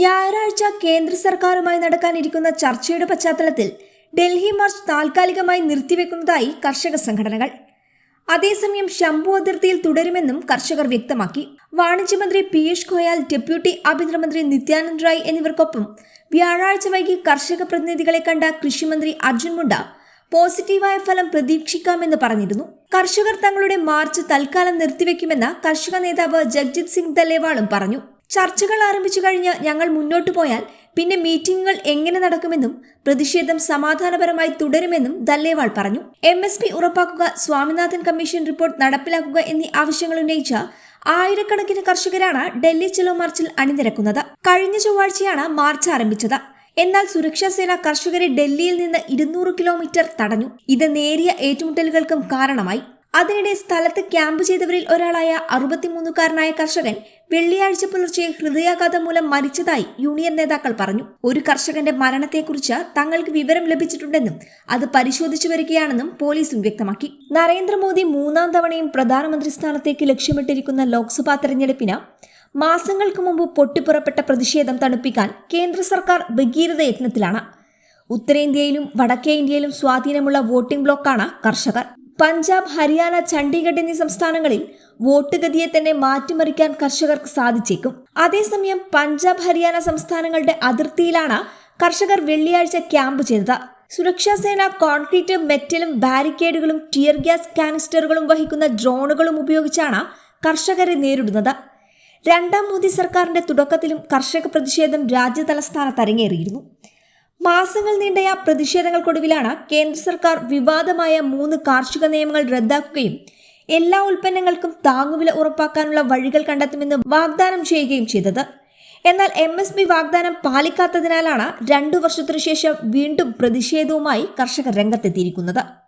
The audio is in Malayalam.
ഞായറാഴ്ച കേന്ദ്ര സർക്കാരുമായി നടക്കാനിരിക്കുന്ന ചർച്ചയുടെ പശ്ചാത്തലത്തിൽ ഡൽഹി മാർച്ച് താൽക്കാലികമായി നിർത്തിവെക്കുന്നതായി കർഷക സംഘടനകൾ. അതേസമയം ശംഭു അതിർത്തിയിൽ തുടരുമെന്നും കർഷകർ വ്യക്തമാക്കി. വാണിജ്യമന്ത്രി പീയൂഷ് ഗോയൽ ഡെപ്യൂട്ടി ആഭ്യന്തരമന്ത്രി നിത്യാനന്ദ് റായ് എന്നിവർക്കൊപ്പം വ്യാഴാഴ്ച വൈകി കർഷക പ്രതിനിധികളെ കണ്ട കൃഷിമന്ത്രി അർജുൻ മുണ്ട പോസിറ്റീവായ ഫലം പ്രതീക്ഷിക്കാമെന്ന് പറഞ്ഞിരുന്നു. കർഷകർ തങ്ങളുടെ മാർച്ച് തൽക്കാലം നിർത്തിവെക്കുമെന്ന് കർഷക നേതാവ് ജഗ്ജിത് സിംഗ് ദലേവാളും പറഞ്ഞു. ചർച്ചകൾ ആരംഭിച്ചു കഴിഞ്ഞ് ഞങ്ങൾ മുന്നോട്ട് പോയാൽ പിന്നെ മീറ്റിംഗുകൾ എങ്ങനെ നടക്കുമെന്നും പ്രതിഷേധം സമാധാനപരമായി തുടരുമെന്നും ദല്ലേവാൾ പറഞ്ഞു. എം എസ് പി ഉറപ്പാക്കുക സ്വാമിനാഥൻ കമ്മീഷൻ റിപ്പോർട്ട് നടപ്പിലാക്കുക എന്നീ ആവശ്യങ്ങൾ ഉന്നയിച്ച ആയിരക്കണക്കിന് കർഷകരാണ് ഡൽഹി ചെലോ മാർച്ചിൽ അണിനിരക്കുന്നത്. കഴിഞ്ഞ ചൊവ്വാഴ്ചയാണ് മാർച്ച് ആരംഭിച്ചത്. എന്നാൽ സുരക്ഷാസേന കർഷകരെ ഡൽഹിയിൽ നിന്ന് ഇരുന്നൂറ് കിലോമീറ്റർ തടഞ്ഞു. ഇത് നേരിയ ഏറ്റുമുട്ടലുകൾക്കും കാരണമായി. അതിനിടെ സ്ഥലത്ത് ക്യാമ്പ് ചെയ്തവരിൽ ഒരാളായ അറുപത്തിമൂന്നുകാരനായ കർഷകൻ വെള്ളിയാഴ്ച പുലർച്ചെ ഹൃദയാഘാതം മൂലം മരിച്ചതായി യൂണിയൻ നേതാക്കൾ പറഞ്ഞു. ഒരു കർഷകന്റെ മരണത്തെക്കുറിച്ച് തങ്ങൾക്ക് വിവരം ലഭിച്ചിട്ടുണ്ടെന്നും അത് പരിശോധിച്ചു വരികയാണെന്നും പോലീസും വ്യക്തമാക്കി. നരേന്ദ്രമോദി മൂന്നാം തവണയും പ്രധാനമന്ത്രി സ്ഥാനത്തേക്ക് ലക്ഷ്യമിട്ടിരിക്കുന്ന ലോക്സഭാ തെരഞ്ഞെടുപ്പിന് മാസങ്ങൾക്ക് മുമ്പ് പൊട്ടിപ്പുറപ്പെട്ട പ്രതിഷേധം തണുപ്പിക്കാൻ കേന്ദ്ര സർക്കാർ ഭഗീരഥ യത്നത്തിലാണ്. ഉത്തരേന്ത്യയിലും വടക്കേ ഇന്ത്യയിലും സ്വാധീനമുള്ള വോട്ടിംഗ് ബ്ലോക്കാണ് കർഷകർ. പഞ്ചാബ് ഹരിയാന ചണ്ഡീഗഡ് എന്നീ സംസ്ഥാനങ്ങളിൽ വോട്ടുഗതിയെ തന്നെ മാറ്റിമറിക്കാൻ കർഷകർക്ക് സാധിച്ചേക്കും. അതേസമയം പഞ്ചാബ് ഹരിയാന സംസ്ഥാനങ്ങളുടെ അതിർത്തിയിലാണ് കർഷകർ വെള്ളിയാഴ്ച ക്യാമ്പ് ചെയ്തത്. സുരക്ഷാസേന കോൺക്രീറ്റ് മെറ്റലും ബാരിക്കേഡുകളും ടിയർ ഗ്യാസ് കാനിസ്റ്ററുകളും വഹിക്കുന്ന ഡ്രോണുകളും ഉപയോഗിച്ചാണ് കർഷകരെ നേരിടുന്നത്. രണ്ടാം മോദി സർക്കാരിന്റെ തുടക്കത്തിലും കർഷക പ്രതിഷേധം രാജ്യതലസ്ഥാനത്ത് അരങ്ങേറിയിരുന്നു. മാസങ്ങൾ നീണ്ടയ പ്രതിഷേധങ്ങൾക്കൊടുവിലാണ് കേന്ദ്ര സർക്കാർ വിവാദമായ മൂന്ന് കാർഷിക നിയമങ്ങൾ റദ്ദാക്കുകയും എല്ലാ ഉൽപ്പന്നങ്ങൾക്കും താങ്ങുവില ഉറപ്പാക്കാനുള്ള വഴികൾ കണ്ടെത്തുമെന്ന് വാഗ്ദാനം ചെയ്യുകയും ചെയ്തത്. എന്നാൽ എം എസ് പി വാഗ്ദാനം പാലിക്കാത്തതിനാലാണ് രണ്ടു വർഷത്തിനു ശേഷം വീണ്ടും പ്രതിഷേധവുമായി കർഷകർ രംഗത്തെത്തിയിരിക്കുന്നത്.